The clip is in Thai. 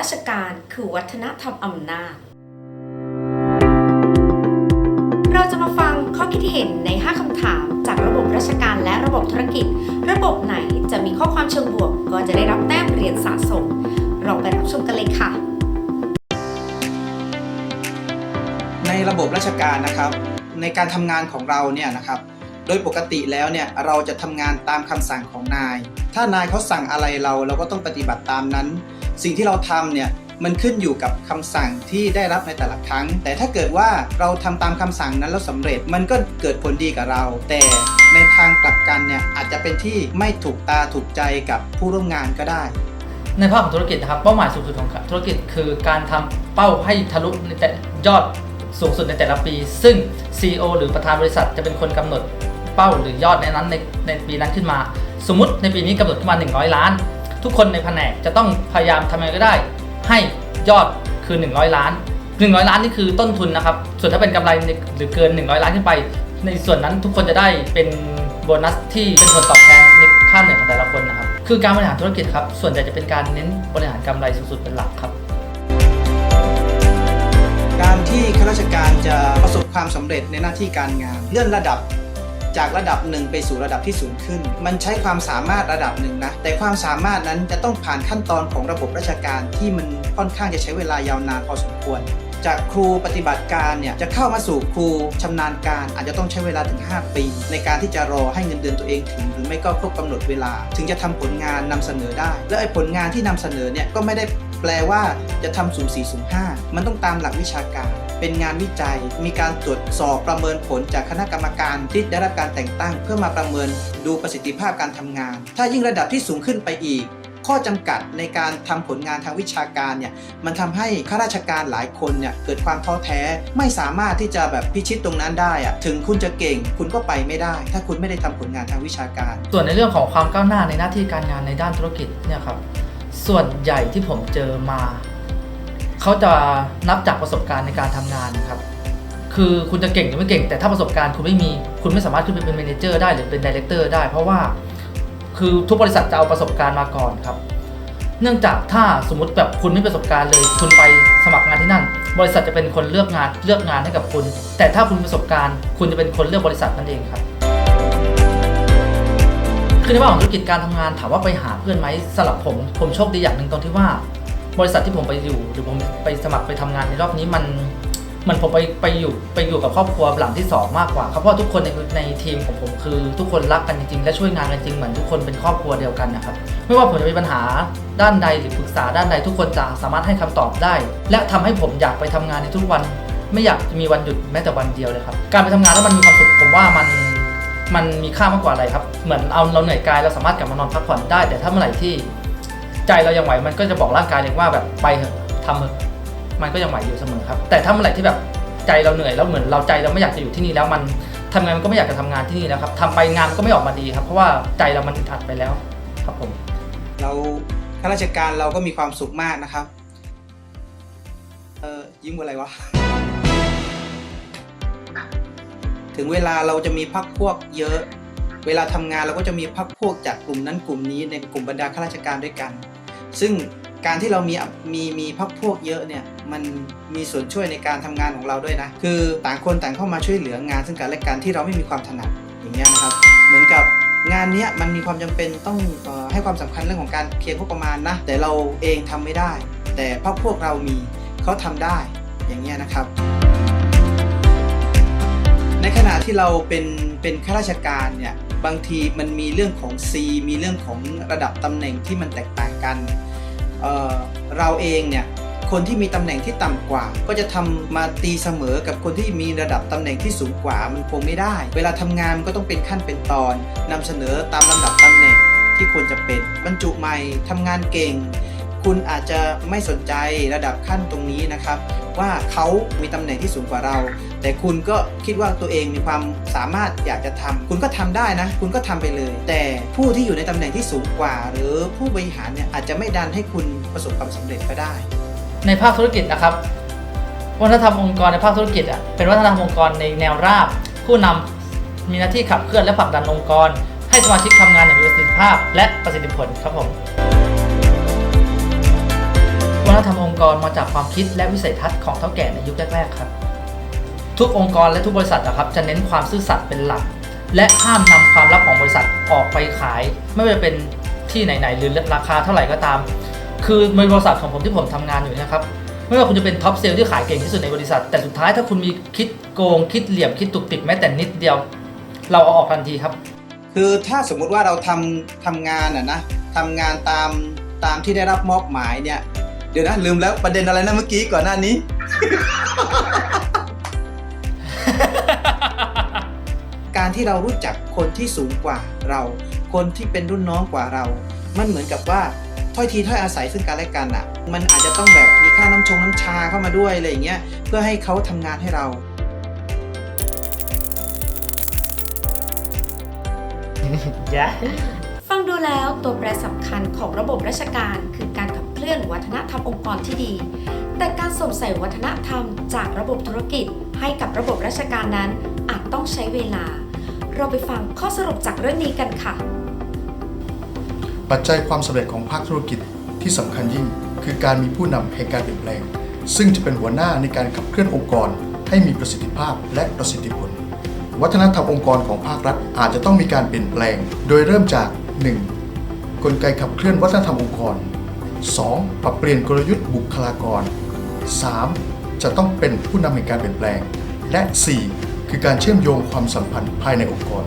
ราชการคือวัฒนธรรมอำนาจ เราจะมาฟังข้อคิดเห็นใน 5คำถาม จากระบบราชการและระบบธุรกิจ ระบบไหนจะมีข้อความเชิงบวก ก็จะได้รับแต้มเหรียญสะสมลองไปรับชมกันเลยค่ะ ในระบบราชการนะครับ ในการทำงานของเราเนี่ยนะครับ โดยปกติแล้วเนี่ยเราจะทำงานตามคำสั่งของนาย ถ้านายเขาสั่งอะไรเราเราก็ต้องปฏิบัติตามนั้น สิ่งที่เราทำเนี่ยมันขึ้นอยู่กับคำสั่งที่ได้รับในแต่ละครั้ง แต่ถ้าเกิดว่าเราทำตามคำสั่งนั้นแล้วสำเร็จมันก็เกิดผลดีกับเรา แต่ในทางกลับกันเนี่ยอาจจะเป็นที่ไม่ถูกตาถูกใจกับผู้ร่วมงานก็ได้ ในภาคของธุรกิจนะครับเป้าหมายสูงสุดของธุรกิจคือการทำเป้าให้ทะลุในแต่ยอดสูงสุดในแต่ละปี ซึ่ง CEO หรือประธานบริษัทจะเป็นคนกำหนดเป้าหรือยอดในนั้นในในปีนั้นขึ้นมา สมมติในปีนี้กำหนดขึ้นมา 100 ล้าน ทุกคนในแผนกจะต้องพยายามทำยังไงก็ได้ ให้ยอดคือ 100 ล้าน 100 ล้านนี่คือต้นทุนนะครับ ส่วนถ้าเป็นกำไรหรือเกิน 100 ล้านขึ้นไป ในส่วนนั้นทุกคนจะได้เป็นโบนัสที่เป็นผลตอบแทนในค่าเหนื่อยของแต่ละคนนะครับ คือการบริหารธุรกิจครับ ส่วนใหญ่จะเป็นการเน้นบริหารกำไรสูงสุดเป็นหลักครับ การที่ข้าราชการจะประสบความสำเร็จในหน้าที่การงาน เลื่อนระดับ จากระดับหนึ่งไปสู่ระดับที่สูงขึ้น มันใช้ความสามารถระดับหนึ่งนะ แต่ความสามารถนั้นจะต้องผ่านขั้นตอนของระบบราชการที่มันค่อนข้างจะใช้เวลายาวนานพอสมควรจากครูปฏิบัติการเนี่ยจะเข้ามาสู่ครูชำนาญการ อาจจะต้องใช้เวลาถึง 5 ปี ในการที่จะรอให้เงินเดือนตัวเองถึง หรือไม่ก็ครบกำหนดเวลา ถึงจะทำผลงานนำเสนอได้ และไอ้ผลงานที่นำเสนอเนี่ยก็ไม่ได้แปลว่าจะทำสูง4สูง5มันต้องตามหลักวิชาการ เป็นงานวิจัย มีการตรวจสอบประเมินผลจากคณะกรรมการที่ได้รับการแต่งตั้ง เพื่อมาประเมินดูประสิทธิภาพการทำงาน ถ้ายิ่งระดับที่สูงขึ้นไปอีก ข้อจำกัดในการทำผลงานทางวิชาการเนี่ยมันทำให้ข้าราชการหลายคนเนี่ยเกิดความท้อแท้ไม่สามารถที่จะแบบพิชิตตรงนั้นได้อะถึงคุณจะเก่ง คุณก็ไปไม่ได้ ถ้าคุณไม่ได้ทำผลงานทางวิชาการ ส่วนในเรื่องของความก้าวหน้าในหน้าที่การงานในด้านธุรกิจเนี่ยครับส่วนใหญ่ที่ผมเจอมา เขาจะนับจากประสบการณ์ในการทำงานนะครับ คือคุณจะเก่งหรือไม่เก่ง แต่ถ้าประสบการณ์คุณไม่มี คุณไม่สามารถขึ้นไปเป็นเมนเจอร์ได้หรือเป็นดีเลกเตอร์ได้ เพราะว่าคือทุกบริษัทจะเอาประสบการณ์มาก่อนครับ เนื่องจากถ้าสมมติแบบคุณไม่มีประสบการณ์เลย คุณไปสมัครงานที่นั่น บริษัทจะเป็นคนเลือกงานเลือกงานให้กับคุณ แต่ถ้าคุณมีประสบการณ์ คุณจะเป็นคนเลือกบริษัทนั่นเองครับคือในว่าของธุรกิจการทำงานถามว่าไปหาเพื่อนไหมสำหรับผม ผมโชคดีอย่างหนึ่งตรงที่ว่า บริษัทที่ผมไปอยู่หรือผมไปสมัครไปทำงานในรอบนี้มันมันผมไปไปอยู่ไปอยู่กับครอบครัวหลังที่สองมากกว่าครับเพราะทุกคนในในทีมของผมคือ ทุกคนรักกันจริงๆและช่วยงานกันจริงเหมือนทุกคนเป็นครอบครัวเดียวกันนะครับไม่ว่าผมจะมีปัญหาด้านใดหรือปรึกษาด้านใดทุกคนจะสามารถให้คำตอบได้ และทำให้ผมอยากไปทำงานในทุกวัน ไม่อยากจะมีวันหยุดแม้แต่วันเดียวเลยครับการไปทำงานแล้วมันมีความสุขผมว่ามันมันมีค่ามากกว่าอะไรครับ เหมือนเอาเราเหนื่อยกายเราสามารถกลับมานอนพักผ่อนได้ แต่ถ้าเมื่อไหร่ที่ ใจเรายังไหวมันก็จะบอกร่างกายเองว่าแบบไปเถอะทำเถอะมันก็ยังไหวอยู่เสมอครับ แต่ถ้าเมื่อไหร่ที่แบบใจเราเหนื่อยแล้วเหมือนเราใจเราไม่อยากจะอยู่ที่นี่แล้วมันทำงานมันก็ไม่อยากจะทำงานที่นี่แล้วครับทำไปงานก็ไม่ออกมาดีครับ เพราะว่าใจเรามันอัดไปแล้วครับผม เราข้าราชการเราก็มีความสุขมากนะครับ เออยิ้มอะไรวะ ถึงเวลาเราจะมีพักพวกเยอะ เวลาทำงานเราก็จะมีพักพวกจากกลุ่มนั้นกลุ่มนี้ในกลุ่มบรรดาข้าราชการด้วยกัน ซึ่งการที่เรามีมีมีพักพวกเยอะเนี่ยมันมีส่วนช่วยในการทำงานของเราด้วยนะ คือต่างคนต่างเข้ามาช่วยเหลืองานซึ่งกันและกันที่เราไม่มีความถนัดอย่างเงี้ยนะครับ เหมือนกับงานนี้มันมีความจำเป็นต้องออให้ความสำคัญเรื่องของการเคลียร์งบประมาณนะ แต่เราเองทำไม่ได้ แต่พวกพวกเรามีเขาทำได้อย่างเงี้ยนะครับ ในขณะที่เราเป็นเป็นข้าราชการเนี่ย บางทีมันมีเรื่องของ C มีเรื่องของระดับตำแหน่งที่มันแตกต่างกันเเราเองเนี่ยคนที่มีตำแหน่งที่ต่ำกว่า ก็จะทำมาตีเสมอกับคนที่มีระดับตำแหน่งที่สูงกว่ามันคงไม่ได้ เวลาทำงานมันก็ต้องเป็นขั้นเป็นตอนนำเสนอตามลำดับตำแหน่งที่ควรจะเป็นบรรจุใหม่ทำงานเก่ง คุณอาจจะไม่สนใจระดับขั้นตรงนี้นะครับ ว่าเขามีตำแหน่งที่สูงกว่าเรา แต่คุณก็คิดว่าตัวเองมีความสามารถอยากจะทำคุณก็ทำได้นะ คุณก็ทำไปเลย แต่ผู้ที่อยู่ในตำแหน่งที่สูงกว่า หรือผู้บริหารเนี่ยอาจจะไม่ดันให้คุณประสบความสำเร็จก็ได้ ในภาคธุรกิจนะครับวัฒนธรรมองค์กรในภาคธุรกิจอะเป็นวัฒนธรรมองค์กรในแนวราบ ผู้นำมีหน้าที่ขับเคลื่อนและผลักดันองค์กร ให้สมาชิกทำงานอย่างมีประสิทธิภาพและประสิทธิผลครับผม ฒนธรรมองค์กรมาจากความคิดและวิสัยทัศน์ของเท่าแก่ในยุคแรกๆครับ ทุกองค์กรและทุกบริษัทนะครับจะเน้นความซื่อสัตย์เป็นหลัก และห้ามนำความลับของบริษัทออกไปขาย ไม่ว่าจะเป็นที่ไหนๆหรือราคาเท่าไหร่ก็ตาม คือในบริษัทของผมที่ผมทำงานอยู่นะครับไม่ว่าคุณจะเป็นท็อปเซลล์ที่ขายเก่งที่สุดในบริษัท แต่สุดท้ายถ้าคุณมีคิดโกงคิดเหลี่ยมคิดตุกติกแม้แต่นิดเดียว เราเอาออกทันทีครับ คือถ้าสมมุติว่าเราทำทำงานอะนะทำงานตามตามที่ได้รับมอบหมายเนี่ย เดี๋ยวนะลืมแล้วประเด็นอะไรนะเมื่อกี้ก่อนหน้านี้ การที่เรารู้จักคนที่สูงกว่าเรา คนที่เป็นรุ่นน้องกว่าเรา มันเหมือนกับว่าถ้อยทีถ้อยอาศัยซึ่งกันและกันอะ มันอาจจะต้องแบบมีค่าน้ำชงน้ำชาเข้ามาด้วยอะไรอย่างเงี้ยเพื่อให้เขาทำงานให้เรา ฟังดูแล้วตัวแปรสำคัญของระบบราชการคือการขับเค ลื่อนวัฒนธรรมองค์กรที่ดี แต่การสวมใส่วัฒนธรรมจากระบบธุรกิจให้กับระบบราชการนั้นอาจต้องใช้เวลา เราไปฟังข้อสรุปจากเรื่องนี้กันค่ะ ปัจจัยความสำเร็จของภาคธุรกิจที่สำคัญยิ่ง คือการมีผู้นำแห่งการเปลี่ยนแปลง ซึ่งจะเป็นหัวหน้าในการขับเคลื่อนองค์กร ให้มีประสิทธิภาพและประสิทธิผล วัฒนธรรมองค์กรของภาครัฐอาจจะต้องมีการเปลี่ยนแปลง โดยเริ่มจาก 1. กลไกขับเคลื่อนวัฒนธรรมองค์กร 2. ปรับเปลี่ยนกลยุทธ์บุคลากร 3. จะต้องเป็นผู้นำในการเปลี่ยนแปลง และ 4. คือการเชื่อมโยงความสัมพันธ์ภายในองค์กร